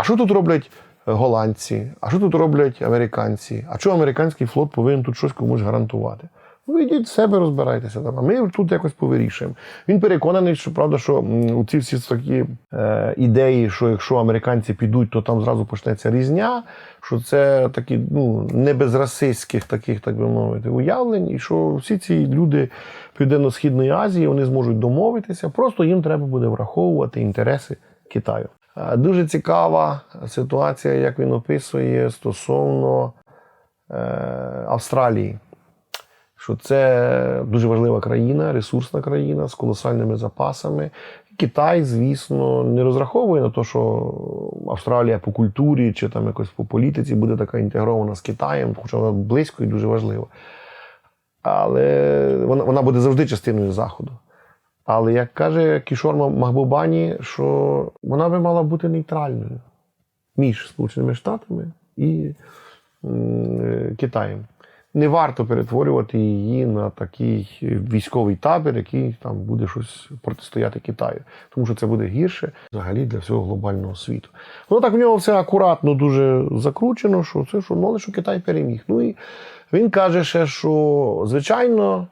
А що тут роблять голландці? А що тут роблять американці? А чого американський флот повинен тут щось комусь гарантувати? Ви йдіть себе розбирайтеся там, а ми тут якось повирішуємо. Він переконаний, що правда, що у ці всі такі е, ідеї, що якщо американці підуть, то там зразу почнеться різня, що це такі ну, не без расистських таких, так би мовити, уявлень, і що всі ці люди Південно-Східної Азії вони зможуть домовитися, просто їм треба буде враховувати інтереси Китаю. Е, Дуже цікава ситуація, як він описує стосовно е, Австралії що це дуже важлива країна, ресурсна країна з колосальними запасами. Китай, звісно, не розраховує на те, що Австралія по культурі чи там якось по політиці буде така інтегрована з Китаєм, хоча вона близько і дуже важлива. Але вона, вона буде завжди частиною Заходу. Але як каже Кішор Махбубані, що вона би мала бути нейтральною між Сполученими Штатами і е, Китаєм. Не варто перетворювати її на такий військовий табір, який там буде щось протистояти Китаю, тому що це буде гірше взагалі для всього глобального світу. Воно так в нього все акуратно дуже закручено, що це що, ну, що Китай переміг. Ну і він каже ще, що звичайно,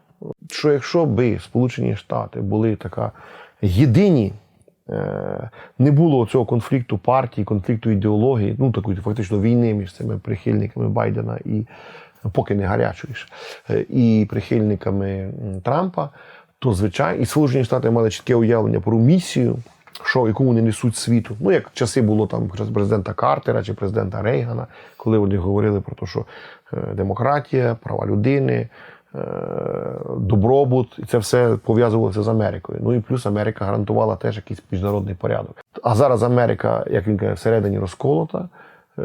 що якщо би Сполучені Штати були така єдині. е, Не було цього конфлікту партій, конфлікту ідеології, ну такої фактично війни між цими прихильниками Байдена і поки не гарячої е, і прихильниками Трампа, то звичайно, і Сполучені Штати мали чітке уявлення про місію, що яку вони несуть світу. Ну як часи було там президента Картера чи президента Рейгана, коли вони говорили про те, що е, демократія, права людини. Е, Добробут, і це все пов'язувалося з Америкою. Ну і плюс Америка гарантувала теж якийсь міжнародний порядок. А зараз Америка, як він каже, всередині розколота, е,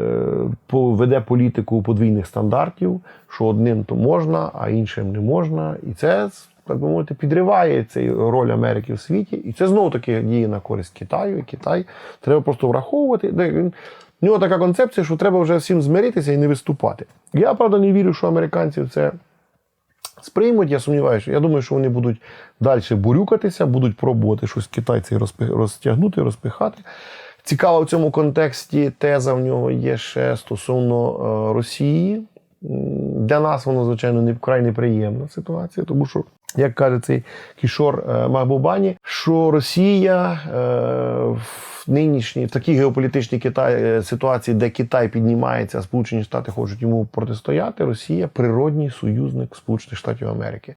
веде політику подвійних стандартів, що одним то можна, а іншим не можна. І це, так би мовити, підриває цей роль Америки в світі. І це знову таки діє на користь Китаю. І Китай треба просто враховувати. В нього така концепція, що треба вже всім змиритися і не виступати. Я правда не вірю, що американці це сприймуть. Я сумніваюся, я думаю, що вони будуть далі бурюкатися, будуть пробувати щось китайці розтягнути, розпихати. Цікава в цьому контексті теза в нього є ще стосовно е, Росії. Для нас воно, звичайно, не вкрай неприємна ситуація, тому що, як каже цей кішор е, Махбубані, що Росія е, в нинішній в такій геополітичній Китай, е, ситуації, де Китай піднімається, а Сполучені Штати хочуть йому протистояти, Росія природній союзник Сполучених Штатів Америки.